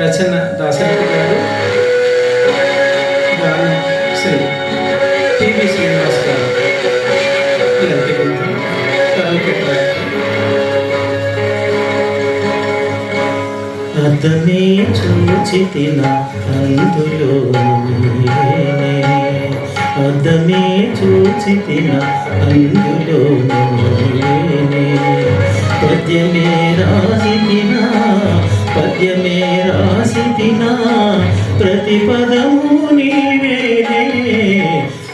రచన దాసరథి గారు గానం శ్రీ టివి శ్రీనివాస్ అతనే చూచితిన అందులో అతనే చూచితిన అందులో పద్యమే రాసితిన పద్యమే రాసితిన ప్రతి పదము నీవేనే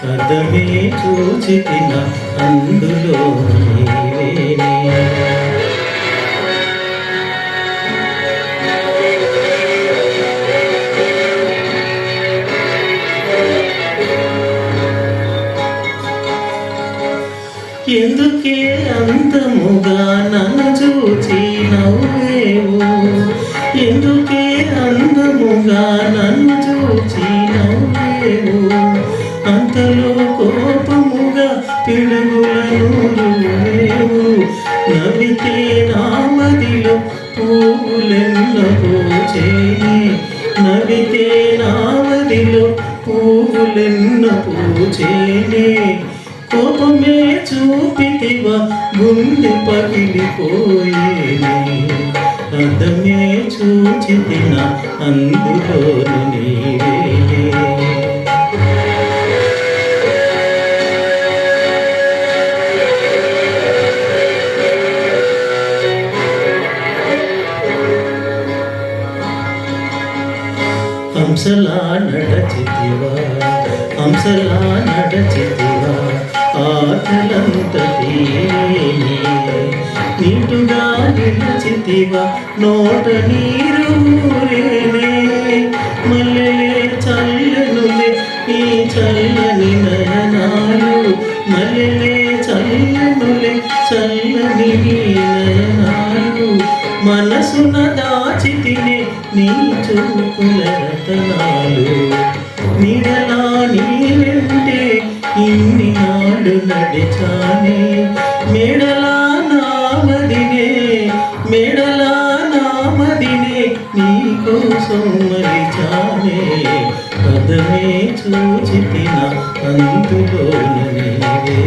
అద్దమే చూచితిన అందులో ఎందుకే అంతముగా నన్ను చూచి నవ్వేవు ఎందుకే అందముగా నన్ను చూచి నవ్వేవు అంతలో కోపముగా పిడుగులను రువేవు నవ్వితే నామదిలో పువ్వులెన్న పూచేనే. నవ్వితే నామదిలో పువ్వులెన్న పూచేనే. కోపమే చూపితివా గుండె పగిలిపోయేనే అర్థమే చూచితిన అందులోను నీవే హంసలా నడచితివా హంసలా నడచితివా. ఆటలంత తీరేనే నీటుగా నోట నీరు ఊరేనే మల్లెలే చల్లనులే ఈ చల్లని నయనాలు మల్లెలే చల్లనులే చల్లని నయనాలు మనసున దాచితినే నీ చూపుల రతనాలు. నీడలా నీ ఇన్ని నా నాడు నడిచానే మేడలా నామదినే మేడలా నామదినే నీ కోసం మరిచానే. పదమే చూచితిన అందులో నేనే